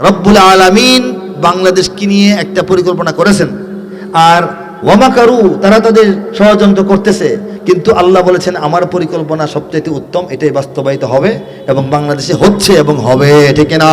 রব্বুল আলামিন বাংলাদেশকে নিয়ে একটা পরিকল্পনা করেছেন। আর ওয়ামাকারু তারা তাদের ষড়যন্ত্র করতেছে। কিন্তু আল্লাহ বলেছেন, আমার পরিকল্পনা সবচেয়ে উত্তম, এটাই বাস্তবায়িত হবে এবং বাংলাদেশে হচ্ছে এবং হবে। ঠিক না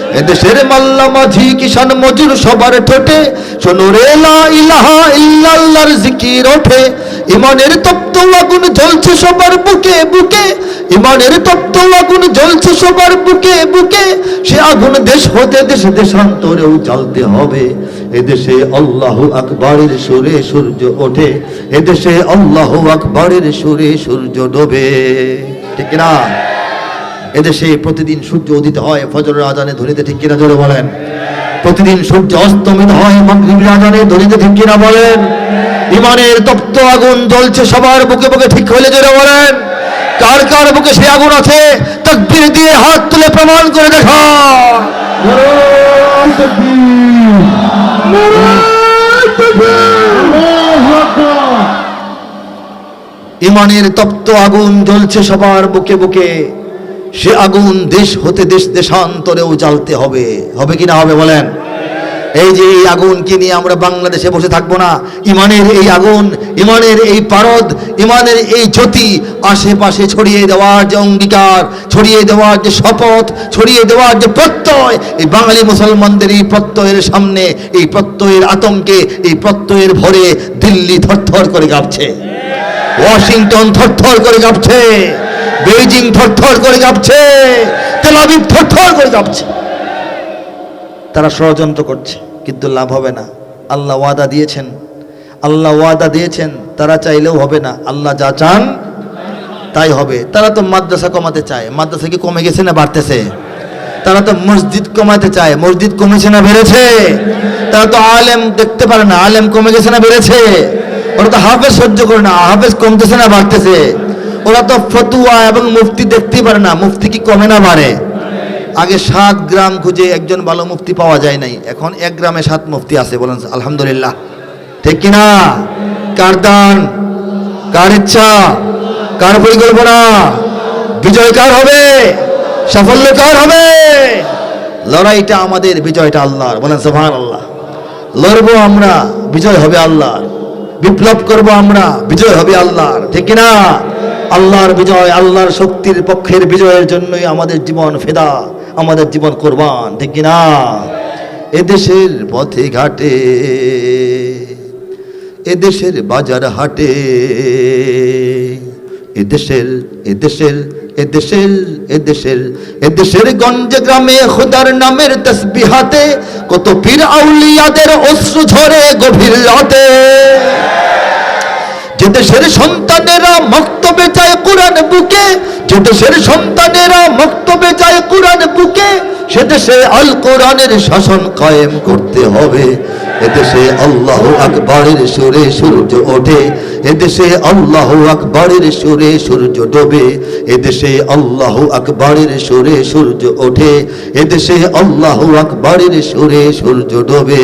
এদেশের মাল্লা মাঝি কিষান মজুর সবার ঠোঁটে। সোনরে লা ইলাহা জিকির ওঠে। ইমানের তপ্ত আগুন জ্বলছে সবার বুকে বুকে। ইমানের তপ্ত আগুন জ্বলছে সবার বুকে বুকে। সে আগুন দেশ হতে দেশ দেশান্তরেও জ্বালতে হবে। এদেশে আল্লাহ আকবরের সুরে সূর্য ওঠে। এদেশে আল্লাহ আকবরের সুরে সূর্য ডোবে। ঠিক না এদেশে প্রতিদিন সূর্য উদিত হয়, ফজরের আজানে ধরিতে ঠিক কিনা জোরে বলেন। প্রতিদিন সূর্য অস্তমিত হয়, মাগরিবের আজানে ধরিতে ঠিক কিনা বলেন। ইমানের তপ্ত আগুন জ্বলছে সবার বুকে বুকে, ঠিক হইলে জোরে বলেন। কার কার বুকে সে আগুন আছে? তাকবীর দিয়ে হাত তুলে প্রমাণ করে দেখা ইমানের তপ্ত আগুন জ্বলছে সবার বুকে বুকে। সে আগুন দেশ হতে দেশ দেশান্তরেও জ্বালতে হবে। হবে কি না হবে বলেন? এই যে এই আগুনকে নিয়ে আমরা বাংলাদেশে বসে থাকব না, ইমানের এই আগুন, ইমানের এই পারদ, ইমানের এই জ্যোতি আশেপাশে ছড়িয়ে দেওয়ার যে অঙ্গীকার, ছড়িয়ে দেওয়ার যে শপথ, ছড়িয়ে দেওয়ার যে প্রত্যয়, এই বাঙালি মুসলমানদের এই প্রত্যয়ের সামনে, এই প্রত্যয়ের আতঙ্কে, এই প্রত্যয়ের ভরে দিল্লি থরথর করে কাঁপছে। ওয়াশিংটন থরথর করে কাঁপছে। বেইজিং থরথর করে কাঁপছে। তেলাবিব থরথর করে কাঁপছে। তারা ষড়যন্ত্র করছে, কিন্তু লাভ হবে না। আল্লাহ ওয়াদা দিয়েছেন। আল্লাহ ওয়াদা দিয়েছেন, তারা চাইলেও হবে না। আল্লাহ যা চান, তাই হবে। তারা তো মাদ্রাসা কমাতে চায়। মাদ্রাসা কি কমে গেছে না বাড়তেছে? তারা তো মসজিদ কমাতে চায়। মসজিদ কমেছে না বেড়েছে? তারা তো আলেম দেখতে পারে না। আলেম কমে গেছে না বেড়েছে? ওরা তো হাফেজ সহ্য করে না। হাফেজ কমতেছে না, বাড়তেছে। ওরা তো ফতুয়া এবং মুফতি দেখতেই পারে না। মুফতি কি কমে না বাড়ে? আগে সাত গ্রাম খুঁজে একজন ভালো মুফতি পাওয়া যায় নাই। এখন এক গ্রামে সাত মুফতি আছে বলেন, আলহামদুলিল্লাহ। ঠিক কিনা কার দান? কার ইচ্ছা? কার পরিকল্পনা? বিজয় কার হবে? সাফল্য কার হবে? লড়াইটা আমাদের, বিজয়টা আল্লাহর। বলেন সোহান আল্লাহ লড়বো আমরা, বিজয় হবে আল্লাহর। বিপ্লব করব আমরা, বিজয় হবে আল্লাহর। ঠিক কিনা আল্লাহর বিজয়, আল্লাহর শক্তির পক্ষের বিজয়ের জন্যই আমাদের জীবন ফেদা, আমাদের জীবন কোরবান, ঠিক কিনা? এদেশের পথে ঘাটে, এদেশের বাজার হাটে, এদেশের এদেশের এদেশের এদেশের এদেশের গঞ্জে গ্রামে খোদার নামের তসবিহাতে কত পীর আউলিয়াদের অশ্রু ঝরে গভীর রাতে। যে দেশের সন্তানেরা মক্তবে যায় কোরআন বুকে যে দেশের সন্তানেরা মক্তবে যায় কোরআন বুকে সে দেশে আল কোরআনের শাসন কায়েম করতে হবে। এদেশে আল্লাহ আকবরের সুরে সূর্য ওঠে এদেশে আল্লাহ আকবরের সুরে সূর্য ডোবে এদেশে আল্লাহ আকবরের সুরে সূর্য ওঠে এদেশে আল্লাহ আকবরের সুরে সূর্য ডোবে।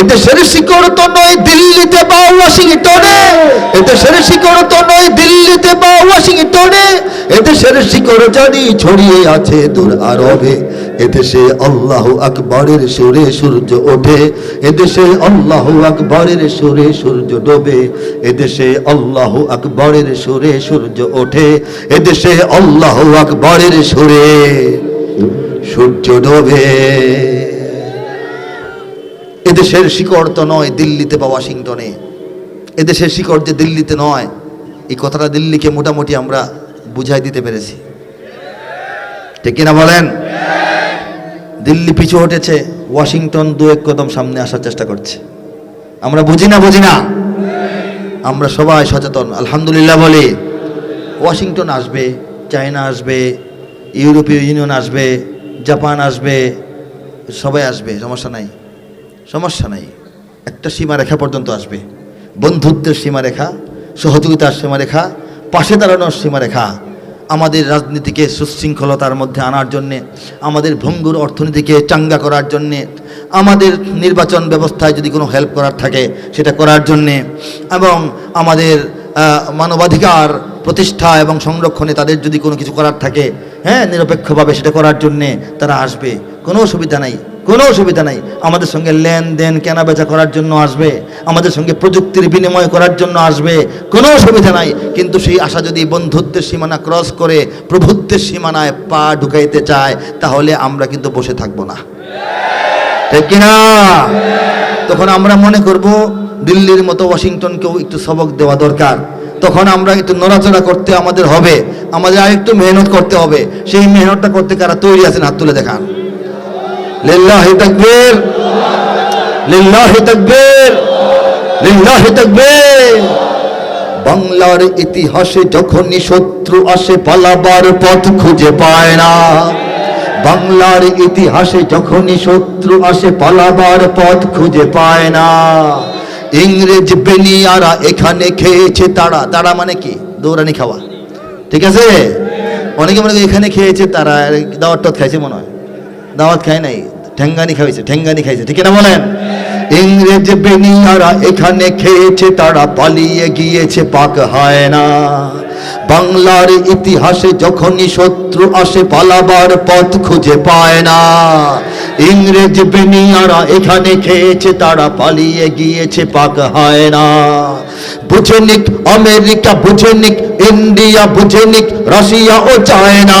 এদেশের শিকড় তো নয় দিল্লিতে বা ওয়াশিংটনে। এদেশের শিকড় তো নয় দিল্লিতে বা ওয়াশিংটনে। এদেশের শিকড় জানি ছড়িয়ে আছে দূর আরবে। এদেশে আল্লাহ আকবরের সুরে সূর্য ওঠে। এদেশে আল্লাহ আকবরের সুরে সূর্য ডোবে। এদেশে আল্লাহ আকবরের সুরে সূর্য ওঠে। এদেশে আল্লাহ আকবরের সুরে সূর্য ডোবে। এদেশের শিকড় তো নয় দিল্লিতে বা ওয়াশিংটনে। এদেশের শিকড় যে দিল্লিতে নয়, এই কথাটা দিল্লিকে মোটামুটি আমরা বুঝাই দিতে পেরেছি। ঠিক কিনা বলেন? দিল্লি পিছু হটেছে, ওয়াশিংটন দু এক কদম সামনে আসার চেষ্টা করছে। আমরা বুঝি না বুঝি না? আমরা সবাই সচেতন, আলহামদুলিল্লাহ বলি। ওয়াশিংটন আসবে, চায়না আসবে, ইউরোপীয় ইউনিয়ন আসবে, জাপান আসবে, সবাই আসবে, সমস্যা নাই। সমস্যা নাই। একটা সীমারেখা পর্যন্ত আসবে। বন্ধুত্বের সীমারেখা, সহযোগিতার সীমারেখা, পাশে দাঁড়ানোর সীমারেখা আমাদের রাজনীতিকে সুশৃঙ্খলতার মধ্যে আনার জন্যে, আমাদের ভঙ্গুর অর্থনীতিকে চাঙ্গা করার জন্যে, আমাদের নির্বাচন ব্যবস্থায় যদি কোনো হেল্প করার থাকে, সেটা করার জন্যে এবং আমাদের মানবাধিকার প্রতিষ্ঠা এবং সংরক্ষণে তাদের যদি কোনো কিছু করার থাকে হ্যাঁ নিরপেক্ষভাবে সেটা করার জন্যে তারা আসবে। কোনো অসুবিধা নাই। কোনো অসুবিধা নাই। আমাদের সঙ্গে লেনদেন কেনা বেচা করার জন্য আসবে। আমাদের সঙ্গে প্রযুক্তির বিনিময় করার জন্য আসবে। কোনো অসুবিধা নাই। কিন্তু সেই আশা যদি বন্ধুত্বের সীমানা ক্রস করে, প্রভুত্বের সীমানায় পা ঢুকাইতে চায়, তাহলে আমরা কিন্তু বসে থাকব না। ঠিক কিনা? তখন আমরা মনে করব, দিল্লির মতো ওয়াশিংটনকেও একটু সবক দেওয়া দরকার। তখন আমরা একটু নড়াচড়া করতে আমাদের হবে। আমাদের আর একটু মেহনত করতে হবে। সেই মেহনতটা করতে কারা তৈরি আছেন হাত তুলে দেখান। লিল্লাহি তাকবীর। লিল্লাহি তাকবীর। লিল্লাহি তাকবীর। বাংলার ইতিহাসে যখনই শত্রু আসে, পালাবার পথ খুঁজে পায় না। বাংলার ইতিহাসে যখনই শত্রু আসে, পালাবার পথ খুঁজে পায় না। ইংরেজ বেনিয়ারা এখানে খেয়েছে, তারা তারা মানে কি? দৌড়ানি খাওয়া। ঠিক আছে? অনেকে মনে এখানে খেয়েছে, তারা দাওয়াত টাওয়াত খাইছে মনে হয়। দাওয়াত খায় নাই, ঠেঙ্গানি খাইছে ঠেঙ্গানি খাইছে, ঠিক না বলেন? ইংরেজ বেনিয়ারা এখানে খেয়েছে, তারা পালিয়ে গিয়েছে, পাক হয় না। বাংলার ইতিহাসে যখনই শত্রু আসে, পালাবার পথ খুঁজে পায় না। ইংরেজ বেনিয়ারা এখানে খেয়েছে, তারা পালিয়ে গিয়েছে, পাক হয় না। বুঝেনিক আমেরিকা বুঝেনিক ইন্ডিয়া বুঝেনিক রাশিয়া ও চায়না।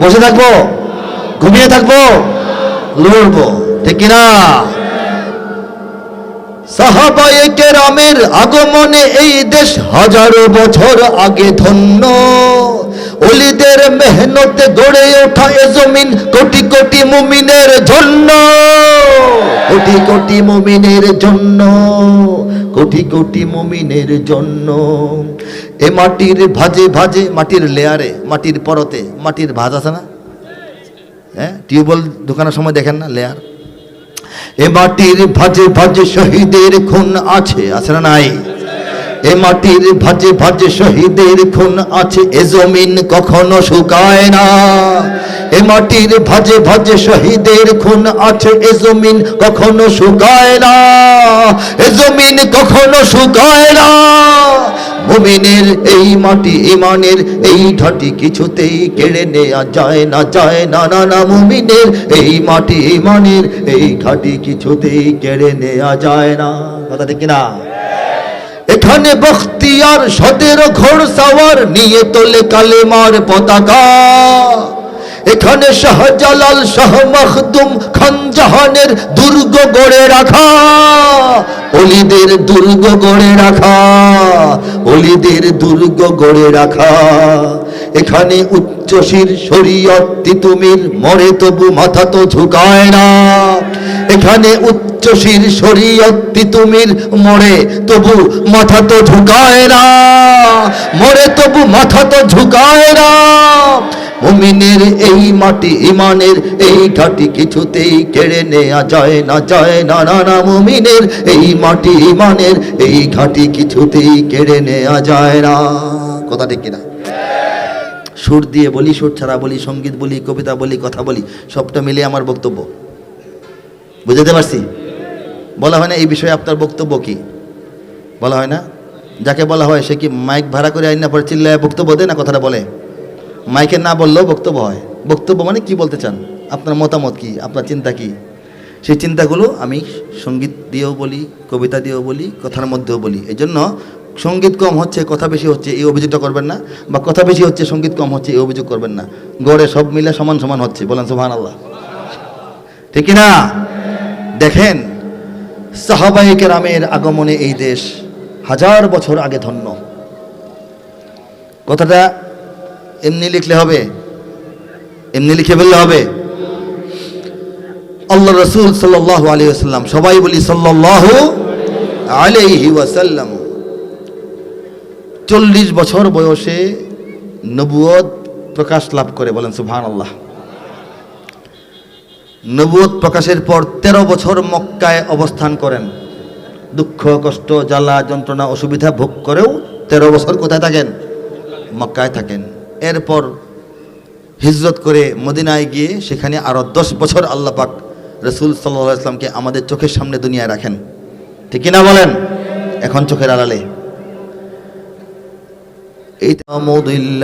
বসে থাকব? ঘুমিয়ে থাকব? লড়বো ঠিক কিনা? সাহাবায়ে কেরামের আগমনে এই দেশ হাজারো বছর আগে ধন্য। অলিদের মেহনতে গড়ে ওঠা এ জমিন কোটি কোটি মুমিনের জন্য। কোটি কোটি মুমিনের জন্য। কোটি কোটি মুমিনের জন্য। এ মাটির ভাজে ভাজে, মাটির লেয়ারে, মাটির পরতে, মাটির ভাজ আছে না? হ্যাঁ টিউবওয়েল দোকানের সময় দেখেন না, লেয়ার? এ মাটির ভাজে ভাজে শহীদের খুন আছে আছে না নাই? এ মাটির ভাজে ভাজে শহীদের খুন আছে, এ জমিন কখনো শুকায় না। এ মাটির ভাজে ভাজে শহীদের খুন আছে, এ জমিন কখনো শুকায় না। এ জমিন কখনো শুকায় না। মুমিনের এই মাটি ইমানের এই ঢাটি কিছুতেই কেড়ে নেয়া যায় না যায় না না না, মুমিনের এই মাটি ইমানের এই ঘাটি কিছুতেই কেড়ে নেয়া যায় না। কথা ঠিক না এখানে বখতিয়ার, সতেরো ঘোড় সাওয়ার, নিয়ে তোলে কালেমার পতাকা। এখানে শাহজালাল শাহ মখদুম খান জাহানের দুর্গ গড়ে রাখা। অলিদের দুর্গ গড়ে রাখা। অলিদের দুর্গ গড়ে রাখা। এখানে উচ্চশির শরীয়ত তিতুমির মরে তবু মাথা তো ঝুঁকায় না। এখানে উচ্চশির শরীয়ত তিতুমির মরে তবু মাথা তো ঝুঁকায় না। মরে তবু মাথা তো ঝুঁকায় না। মুমিনের এই মাটি ইমানের এই ঘাটি কিছুতেই কেড়ে নেওয়া যায় না যায় না না না, মুমিনের এই মাটি ইমানের এই ঘাটি কিছুতেই কেড়ে নেওয়া যায় না। কথা ঠিক কিনা? সুর দিয়ে বলি, সুর ছাড়া বলি, সংগীত বলি, কবিতা বলি, কথা বলি, সবটা মিলিয়ে আমার বক্তব্য। বুঝাতে পারছি? বলা হয় না এই বিষয়ে আপনার বক্তব্য কি? বলা হয় না? যাকে বলা হয় সে কি মাইক ভাড়া করে আইন না পরে চিল্লায় বক্তব্য দেয় না কথাটা বলে? মাইকে না বললেও বক্তব্য হয়। বক্তব্য মানে কি বলতে চান? আপনার মতামত কি? আপনার চিন্তা কি? সেই চিন্তাগুলো আমি সংগীত দিয়েও বলি, কবিতা দিয়েও বলি, কথার মধ্যেও বলি। এই জন্য সংগীত কম হচ্ছে, কথা বেশি হচ্ছে, এই অভিযোগটা করবেন না। বা কথা বেশি হচ্ছে, সংগীত কম হচ্ছে, এই অভিযোগ করবেন না। গড়ে সব মিলে সমান সমান হচ্ছে, বলেন সুহান আল্লাহ ঠিক না দেখেন সাহাবাহিক রামের আগমনে এই দেশ হাজার বছর আগে ধন্য। কথাটা এমনি লিখলে হবে? এমনি লিখে ফেললে হবে? আল্লাহ রসুল সাল্লাহ আলী আসাল্লাম সবাই বলি সাল্লাহ আলাইহি ওয়াসাল্লাম। চল্লিশ বছর বয়সে নবুয়ত প্রকাশ লাভ করে বলেন সুবহান আল্লাহ নবুয়ত প্রকাশের পর ১৩ বছর মক্কায় অবস্থান করেন। দুঃখ, কষ্ট, জ্বালা, যন্ত্রণা, অসুবিধা ভোগ করেও ১৩ বছর কোথায় থাকেন? মক্কায় থাকেন। এরপর হিজরত করে মদিনায় গিয়ে সেখানে আরও দশ বছর আল্লাহ পাক রসুল সাল্লা ইসলামকে আমাদের চোখের সামনে দুনিয়ায় রাখেন। ঠিক না বলেন? এখন চোখের আড়ালে। مضل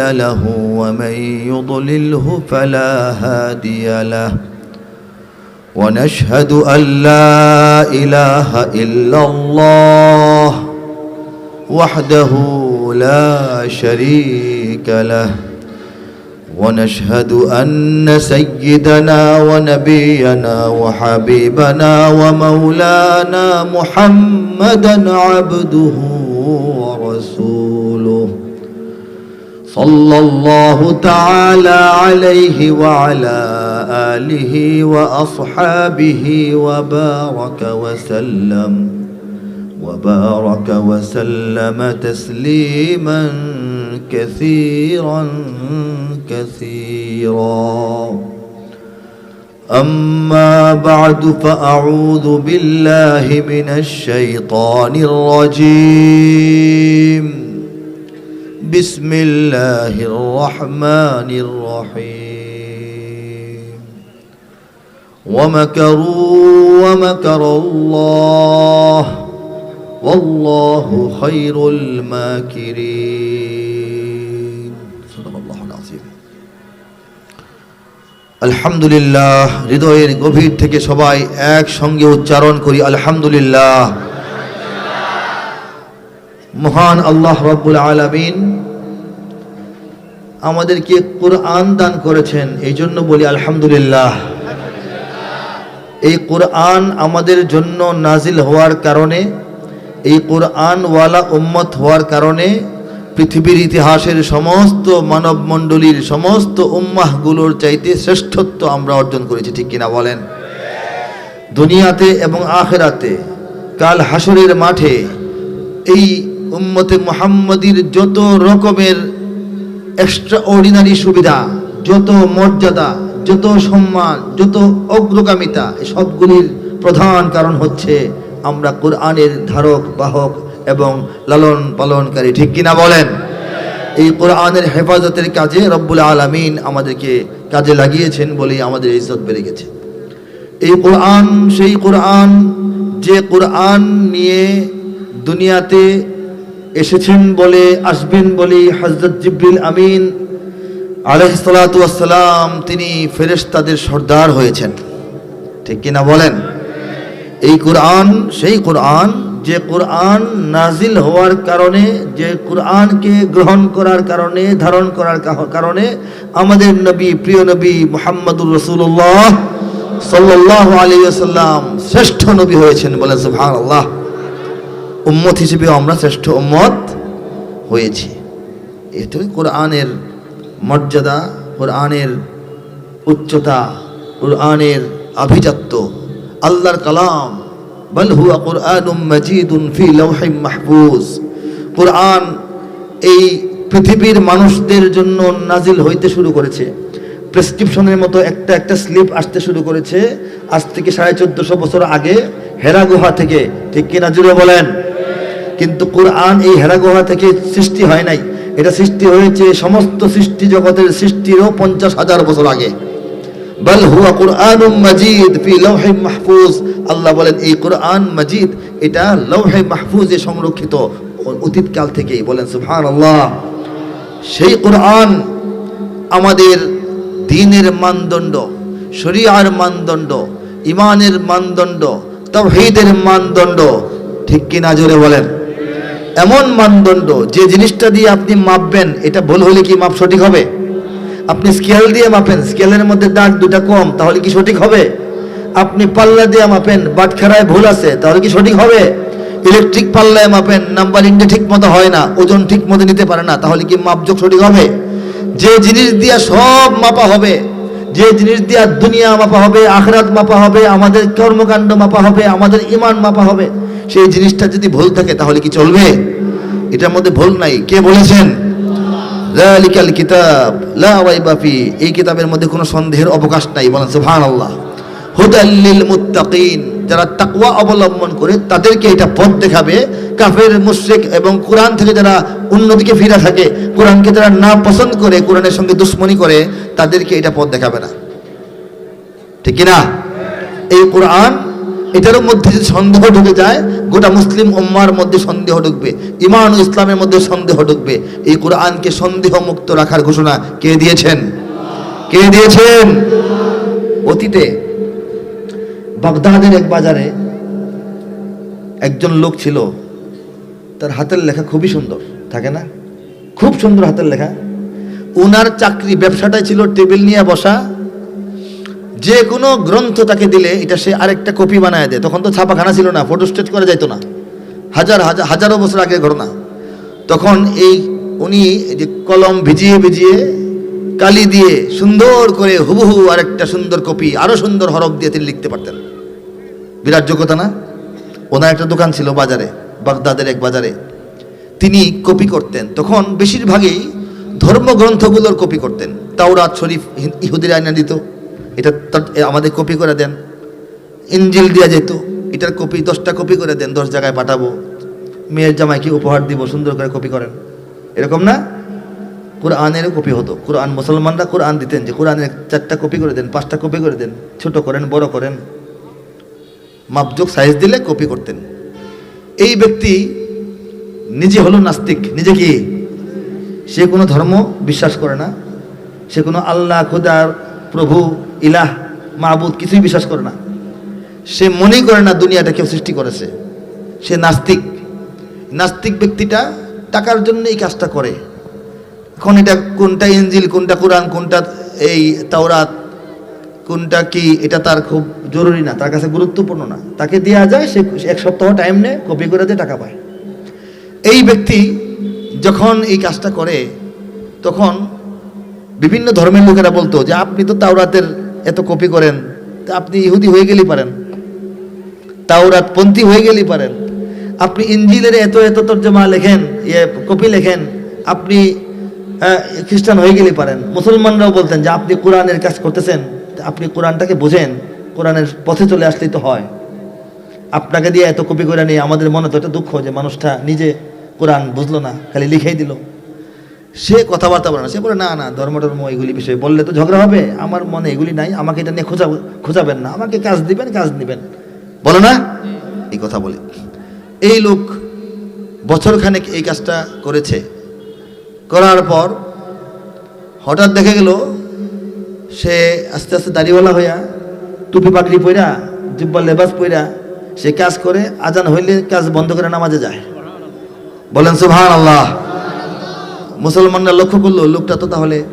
ونشهد أن لا إله إلا الله وحده لا شريك له ونشهد أن سيدنا ونبينا وحبيبنا ومولانا محمدا عبده ورسوله. صلى الله تعالى عليه وعلى آله وأصحابه وبارك وسلم وبارك وسلم تسليما كثيرا كثيرا. أما بعد فأعوذ بالله من الشيطان الرجيم. بسم الله الرحمن الرحيم. ومكروا ومكر الله. والله خير الماكرين. আলহামদুলিল্লাহ, হৃদয়ের গভীর থেকে সবাই একসঙ্গে উচ্চারণ করি, আলহামদুলিল্লাহ। মহান আল্লাহ রব্বুল আলামিন আমাদেরকে কোরআন দান করেছেন এই জন্য বলি আলহামদুলিল্লাহ। এই কোরআন আমাদের জন্য নাজিল হওয়ার কারণে, এই কোরআন ওয়ালা উম্মত হওয়ার কারণে পৃথিবীর ইতিহাসের সমস্ত মানব মণ্ডলীর সমস্ত উম্মাহগুলোর চাইতে শ্রেষ্ঠত্ব আমরা অর্জন করেছি, ঠিক কিনা বলেন? দুনিয়াতে এবং আখেরাতে, কাল হাসরের মাঠে এই উম্মতে মোহাম্মদীর যত রকমের এক্সট্রা অর্ডিনারি সুবিধা, যত মর্যাদা, যত সম্মান, যত অগ্রগামিতা এই সবগুলির প্রধান কারণ হচ্ছে আমরা কোরআনের ধারক, বাহক এবং লালন পালনকারী, ঠিক কিনা বলেন? এই কোরআনের হেফাজতের কাজে রব্বুল আলমিন আমাদেরকে কাজে লাগিয়েছেন বলেই আমাদের ইজ্জত বেড়ে গেছে। এই কোরআন, সেই কোরআন, যে কোরআন নিয়ে দুনিয়াতে এসেছেন বলে, আসবেন বলে হজরত জিব্রিল আমিন আলহিসাল্লাম তিনি ফেরেশতাদের সর্দার হয়েছেন। ঠিক কিনা বলেন? এই কোরআন, সেই কোরআন যে কোরআন নাজিল হওয়ার কারণে, যে কোরআনকে গ্রহণ করার কারণে, ধারণ করার কারণে আমাদের নবী, প্রিয় নবী মোহাম্মদুর রসুল্লাহ সাল্লাহ আলী আসাল্লাম শ্রেষ্ঠ নবী হয়েছেন বলে সুহান আল্লাহ উম্মত হিসেবে আমরা শ্রেষ্ঠ উম্মত হয়েছি। এটাই কোরআনের মর্যাদা, কোরআনের উচ্চতা, কোরআনের আভিজাত্য, আল্লাহর কালাম বল হুয়া কোরআনুম মাজিদুন ফি লাউহিম মাহফুজ। কোরআন এই পৃথিবীর মানুষদের জন্য নাজিল হইতে শুরু করেছে। প্রেসক্রিপশনের মতো একটা একটা স্লিপ আসতে শুরু করেছে। আজ থেকে সাড়ে চোদ্দশো বছর আগে হেরা গুহা থেকে। ঠিক কিনা জুড়ে বলেন? কিন্তু কোরআন এই হেরা গুহা থেকে সৃষ্টি হয় নাই। এটা সৃষ্টি হয়েছে সমস্ত সৃষ্টি জগতের সৃষ্টিরও পঞ্চাশ হাজার বছর আগে। বল হুয়া কোরআন মাজিদ ফি লৌহে মাহফুজ। আল্লাহ বলেন, এই কোরআন মাজিদ, এটা লৌহে মাহফুজে সংরক্ষিত অতীতকাল থেকেই। বলেন সুবহান আল্লাহ সেই কোরআন আমাদের দিনের মানদণ্ড, শরিয়ার মানদণ্ড ইমানের মানদণ্ড, তাওহীদের মানদণ্ড, ঠিক কি না জোরে বলেন? এমন মানদণ্ড, যে জিনিসটা দিয়ে আপনি মাপবেন, এটা ভুল হলে কি মাপ সঠিক হবে? আপনি স্কেল দিয়ে মাপেন স্কেলের মধ্যে দাগ দুটা কম, তাহলে কি সঠিক হবে? আপনি পাল্লা দিয়ে মাপেন বাটখারায় ভুল আছে, তাহলে কি সঠিক হবে? ইলেকট্রিক পাল্লায় মাপেন নাম্বারিংটা ঠিক মতো হয় না, ওজন ঠিক মতো নিতে পারে না, তাহলে কি মাপযোগ সঠিক হবে? যে জিনিস দিয়া সব মাপা হবে, যে জিনিস দিয়া দুনিয়া মাপা হবে, আখরাত মাপা হবে, আমাদের কর্মকাণ্ড মাপা হবে, আমাদের ইমান মাপা হবে, সেই জিনিসটা যদি ভুল থাকে, তাহলে কি চলবে? এটার মধ্যে ভুল নাই। কে বলেছেন? যালিকাল কিতাব লা রাইবা ফি এই কিতাবের মধ্যে কোনো সন্দেহের অবকাশ নাই, বলেন সুবহানাল্লাহ। হুদাল্লিল মুত্তাকিন যারা তাকওয়া অবলম্বন করে তাদেরকে এটা পথ দেখাবে। কাফের, মুশরিক এবং কোরআন থেকে যারা অন্যদিকে ফিরে থাকে, কোরআনকে যারা না পছন্দ করে, কোরআনের সঙ্গে দুশ্মনী করে, তাদেরকে এটা পথ দেখাবে না। ঠিক কি না এই কোরআন এটার মধ্যে যদি সন্দেহ ঢুকে যায়, গোটা মুসলিম উম্মার মধ্যে সন্দেহ ঢুকবে ইমান ও ইসলামের মধ্যে সন্দেহ ঢুকবে। এই কোরআনকে সন্দেহ মুক্ত রাখার ঘোষণা কে দিয়েছেন? কে দিয়েছেন? অতীতে বাগদাদের এক বাজারে একজন লোক ছিল, তার হাতের লেখা খুবই সুন্দর, থাকে না? খুব সুন্দর হাতের লেখা। উনার চাকরি, ব্যবসাটাই ছিল টেবিল নিয়ে বসা যে কোনো গ্রন্থ তাকে দিলে এটা সে আরেকটা কপি বানায় দেয়। তখন তো ছাপাখানা ছিল না ফটো স্টেট করা যাইতো না। হাজার হাজার, হাজারো বছর আগের ঘটনা। তখন এই উনি যে কলম ভিজিয়ে ভিজিয়ে কালি দিয়ে সুন্দর করে হুবহু আরেকটা সুন্দর কপি আরও সুন্দর হরফ দিয়ে তিনি লিখতে পারতেন। বিরাট যোগ্যতা না? ওনার একটা দোকান ছিল বাজারে, বাগদাদের এক বাজারে। তিনি কপি করতেন। তখন বেশিরভাগই ধর্মগ্রন্থগুলোর কপি করতেন। তাওরাত শরীফ, ইহুদিরা আইনা দিত। এটা আমাদের কপি করে দেন। ইঞ্জিল দেওয়া যেত, এটার কপি, দশটা কপি করে দেন, দশ জায়গায় পাঠাবো। মেয়ের জামাইকে উপহার দিব, সুন্দর করে কপি করেন। এরকম না? কোরআনেরও কপি হতো। কোরআন মুসলমানরা কোরআন দিতেন যে কোরআনের চারটা কপি করে দেন, পাঁচটা কপি করে দেন, ছোট করেন, বড় করেন। মাপযোগ সাইজ দিলে কপি করতেন। এই ব্যক্তি নিজে হলো নাস্তিক, নিজে কি? সে কোনো ধর্ম বিশ্বাস করে না। সে কোনো আল্লাহ খুদার প্রভু, ইলাহ, মাহবুদ কিছুই বিশ্বাস করে না। সে মনেই করে না দুনিয়াটা কেউ সৃষ্টি করেছে। সে নাস্তিক। নাস্তিক ব্যক্তিটা টাকার জন্য এই কাজটা করে। এখন এটা কোনটা ইঞ্জিল, কোনটা কোরআন, কোনটা এই তাওরাত, কোনটা কি, এটা তার খুব জরুরি না, তার কাছে গুরুত্বপূর্ণ না। তাকে দেওয়া যায়, সে এক সপ্তাহ টাইম নেয় কপি করে দিয়ে টাকা পায়। এই ব্যক্তি যখন এই কাজটা করে, তখন বিভিন্ন ধর্মের লোকেরা বলতো যে, আপনি তো তাওরাতের এত কপি করেন, তা আপনি ইহুদি হয়ে গেলেই পারেন। তাওরাত পন্থী হয়ে গেলেই পারেন। আপনি ইঞ্জিলের এত এত তর্জমা লেখেন ইয়ে কপি লেখেন, আপনি খ্রিস্টান হয়ে গেলেই পারেন। মুসলমানরাও বলতেন যে, আপনি কোরআনের কাজ করতেছেন আপনি কোরআনটাকে বোঝেন, কোরআনের পথে চলে আসলেই তো হয়। আপনাকে দিয়ে এত কপি করে নিয়ে আমাদের মনে তো একটা দুঃখ যে, মানুষটা নিজে কোরআন বুঝলো না, খালি লিখেই দিল। সে কথাবার্তা বলে না। সে বলে, না না, ধর্ম ধর্ম এগুলি বিষয়ে বললে তো ঝগড়া হবে। আমার মনে এগুলি নাই। আমাকে এটা নিয়ে খোঁজা, খোঁজাবেন না। আমাকে কাজ দিবেন কাজ দিবেন বলো না? এই কথা বলে। এই লোক বছরখানেক এই কাজটা করেছে। করার পর হঠাৎ দেখে গেল, সে আস্তে আস্তে দাড়িওয়ালা হইয়া টুপি পাগড়ি পইরা, জুব্বা লেবাস পইরা সে কাজ করে, আজান হইলে কাজ বন্ধ করে নামাজে যায়। বলেন সুবহান আল্লাহ মুসলমানরা লক্ষ্য করল, লোকটা তো তাহলে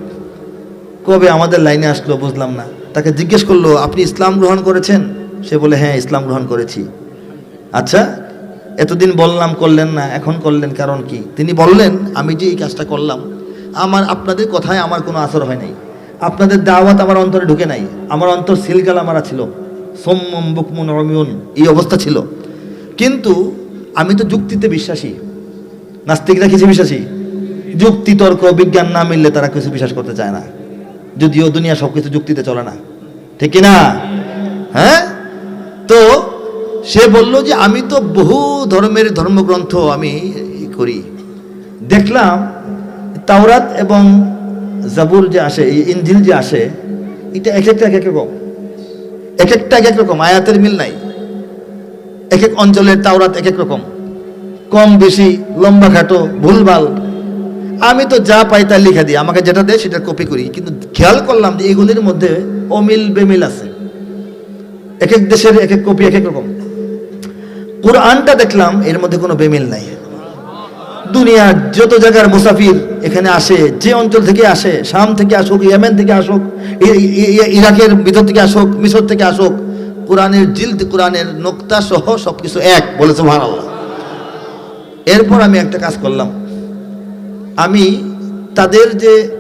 কবে আমাদের লাইনে আসলো বুঝলাম না। তাকে জিজ্ঞেস করল, আপনি ইসলাম গ্রহণ করেছেন? সে বলে হ্যাঁ ইসলাম গ্রহণ করেছি। আচ্ছা এতদিন বললাম, করলেন না, এখন করলেন কারণ কি? তিনি বললেন, আমি যে এই কাজটা করলাম, আমার, আপনাদের কথায় আমার কোনো আসর হয় নাই। আপনাদের দাওয়াত আমার অন্তরে ঢুকে নাই। আমার অন্তর সিলগালা মারা ছিল। সোম্মম বুকমুন অমিউন এই অবস্থা ছিল। কিন্তু আমি তো যুক্তিতে বিশ্বাসী। নাস্তিকরা কিছু বিশ্বাসী? যুক্তি তর্ক বিজ্ঞান না মিললে তারা কিছু বিশ্বাস করতে চায় না। যদিও দুনিয়া সব কিছু যুক্তিতে চলে না। ঠিক না হ্যাঁ? তো সে বলল যে, আমি তো বহু ধর্মের ধর্মগ্রন্থ আমি করি। দেখলাম তাওরাত এবং জাবুর যে আসে ইঞ্জিল যে আসে, এটা এক একটা এক এক রকম। এক একটা এক এক রকম, আয়াতের মিল নাই। এক এক অঞ্চলের তাওরাত এক এক রকম। কম বেশি, লম্বা খাটো, ভুলভাল আমি তো যা পাই তা লিখে দিই, আমাকে যেটা দেয় সেটা কপি করি। কিন্তু খেয়াল করলাম যে এগুলির মধ্যে অমিল, বেমিল আছে। এক এক দেশের এক এক কপি এক এক রকম। কোরআনটা দেখলাম, এর মধ্যে কোনো বেমিল নাই। দুনিয়ার যত জায়গার মুসাফির এখানে আসে, যে অঞ্চল থেকে আসে, শাম থেকে আসুক, ইয়েমেন থেকে আসুক ইরাকের ভিতর থেকে আসুক, মিশর থেকে আসুক, কোরআনের জিলদ কোরআনের নোক্তা সহ সবকিছু এক বলেছে মহান এরপর আমি একটা কাজ করলাম। আমি তাদের যে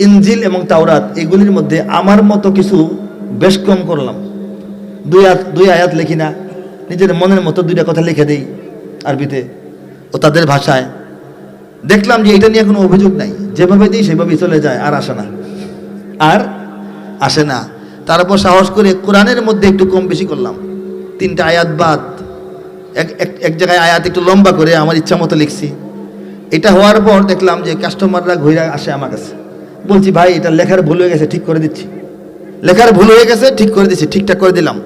ইঞ্জিল এবং তাওরাত, এগুলির মধ্যে আমার মতো কিছু বেশ কম করলাম। দুই দুই আয়াত লিখি না, নিজের মনের মতো দুইটা কথা লিখে দিই আরবিতে ও তাদের ভাষায়। দেখলাম যে এটা নিয়ে কোনো অভিযোগ নাই, যেভাবে দিই সেভাবেই চলে যায়, আর আসে না। আর আসে না। তারপর সাহস করে কোরআনের মধ্যে একটু কম বেশি করলাম। তিনটা আয়াত বাদ এক- এক জায়গায় আয়াত একটু লম্বা করে আমার ইচ্ছা মতো লিখছি। এটা হওয়ার পর দেখলাম যে কাস্টমাররা ঘুরে আসে আমার কাছে। বলছি, ভাই, এটা লেখার ভুল হয়ে গেছে, ঠিক করে দিচ্ছি। লেখার ভুল হয়ে গেছে, ঠিক করে দিচ্ছি, ঠিকঠাক করে দিলাম।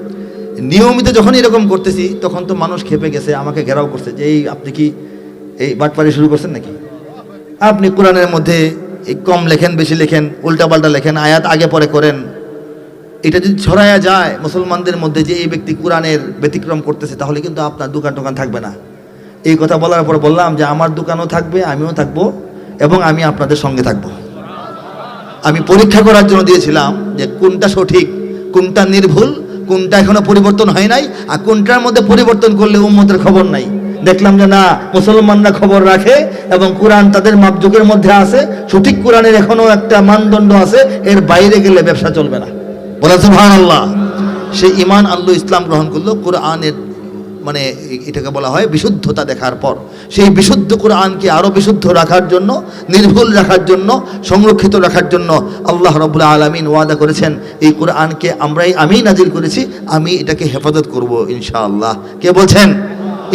নিয়মিত যখন এরকম করতেছি, তখন তো মানুষ খেপে গেছে, আমাকে ঘেরাও করছে যে, এই, আপনি কি এই বাটপাড়ি শুরু করছেন নাকি? আপনি কোরআনের মধ্যে এই কম লেখেন, বেশি লেখেন, উল্টাপাল্টা লেখেন, আয়াত আগে পরে করেন। এটা যদি ছড়ায়া যায়, মুসলমানদের মধ্যে যে এই ব্যক্তি কোরআনের ব্যতিক্রম করতেছে, তাহলে কিন্তু আপনার দোকান টোকান থাকবে না। এই কথা বলার পর বললাম যে, আমার দোকানও থাকবে, আমিও থাকব এবং আমি আপনাদের সঙ্গে থাকব। আমি পরীক্ষা করার জন্য দিয়েছিলাম যে, কোনটা সঠিক, কোনটা নির্ভুল, কোনটা এখনও পরিবর্তন হয় নাই, আর কোনটার মধ্যে পরিবর্তন করলে উম্মতের খবর নাই? দেখলাম যে, না, মুসলমানরা খবর রাখে এবং কোরআন তাদের মাপযোগের মধ্যে আছে, সঠিক কোরআনের এখনও একটা মানদণ্ড আছে, এর বাইরে গেলে ব্যবসা চলবে না। বলেছে ভান আল্লাহ সে ইমান আল্লু ইসলাম গ্রহণ করল, কোরআনের মানে এটাকে বলা হয় বিশুদ্ধতা দেখার পর। সেই বিশুদ্ধ কোরআনকে আরও বিশুদ্ধ রাখার জন্য, নির্ভুল রাখার জন্য, সংরক্ষিত রাখার জন্য আল্লাহ রবুল্লা আলমিন ওয়াদা করেছেন, এই কোরআনকে আমরাই আমি নাজির করেছি, আমি এটাকে হেফাজত করব ইনশাআল্লাহ। কে বলছেন?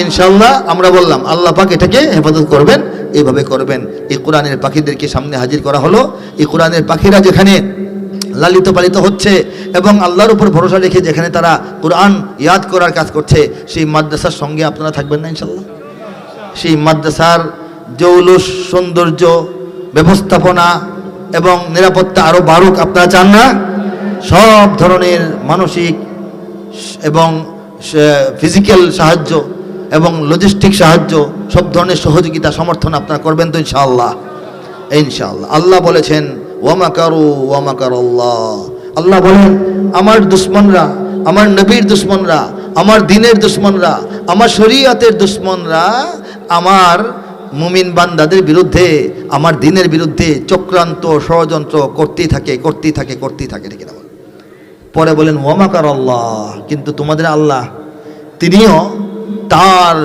ইনশাআল্লাহ, আমরা বললাম, আল্লাহ পাক এটাকে হেফাজত করবেন এইভাবে করবেন। এই কোরআনের পাখিদেরকে সামনে হাজির করা হলো। এই কোরআনের পাখিরা যেখানে লালিত পালিত হচ্ছে এবং আল্লাহর উপর ভরসা রেখে যেখানে তারা কোরআন ইয়াদ করার কাজ করছে, সেই মাদ্রাসার সঙ্গে আপনারা থাকবেন না ইনশাল্লাহ সেই মাদ্রাসার জৌলুস, সৌন্দর্য, ব্যবস্থাপনা এবং নিরাপত্তা আরও বাড়ুক, আপনারা চান না? সব ধরনের মানসিক এবং ফিজিক্যাল সাহায্য এবং লজিস্টিক সাহায্য, সব ধরনের সহযোগিতা, সমর্থন আপনারা করবেন তো ইনশাআল্লাহ। ইনশাআল্লাহ। আল্লাহ বলেছেন ওয়ামাকারু ওয়ামাকার আল্লাহ আল্লাহ বলেন, আমার দুশ্মনরা, আমার নবীর দুশ্মনরা, আমার দিনের দুশ্মনরা, আমার শরীয়তের দুশ্মনরা আমার মুমিন বান্দাদের বিরুদ্ধে, আমার দিনের বিরুদ্ধে চক্রান্ত ষড়যন্ত্র করতেই থাকে করতেই থাকে করতেই থাকে। ঠিক না পরে বলেন ওয়ামাকার আল্লাহ কিন্তু তোমাদের আল্লাহ, তিনিও তার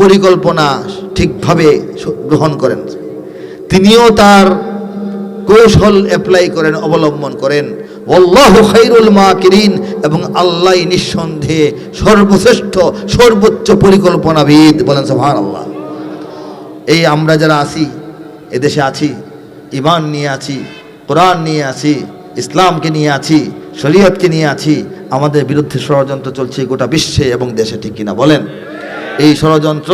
পরিকল্পনা ঠিকভাবে গ্রহণ করেন। তিনিও তার কৌশল অ্যাপ্লাই করেন, অবলম্বন করেন। অল্লাহ খাইরুল মাকিরিন এবং আল্লাহ নিঃসন্দেহে সর্বশ্রেষ্ঠ, সর্বোচ্চ পরিকল্পনাবিদ বলেন সোহান আল্লাহ এই আমরা যারা আছি, এদেশে আছি ইমান নিয়ে আছি, কোরআন নিয়ে আছি, ইসলামকে নিয়ে আছি, শরীয়তকে নিয়ে আছি, আমাদের বিরুদ্ধে ষড়যন্ত্র চলছে গোটা বিশ্বে এবং দেশে, ঠিক কিনা বলেন? এই ষড়যন্ত্র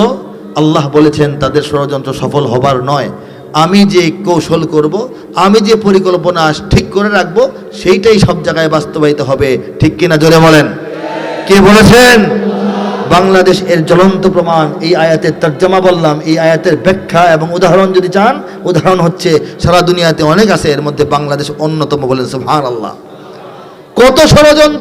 আল্লাহ বলেছেন, তাদের ষড়যন্ত্র সফল হবার নয়। আমি যে কৌশল করব, আমি যে পরিকল্পনা ঠিক করে রাখব, সেইটাই সব জায়গায় বাস্তবায়িত হবে। ঠিক কিনা জোরে বলেন? কে বলেছেন? বাংলাদেশ এর জ্বলন্ত প্রমাণ, এই আয়াতের তর্জমা বললাম, এই আয়াতের ব্যাখ্যা এবং উদাহরণ যদি চান, উদাহরণ হচ্ছে সারা দুনিয়াতে অনেক আছে, এর মধ্যে বাংলাদেশ অন্যতম বলেন সুবহান আল্লাহ কত ষড়যন্ত্র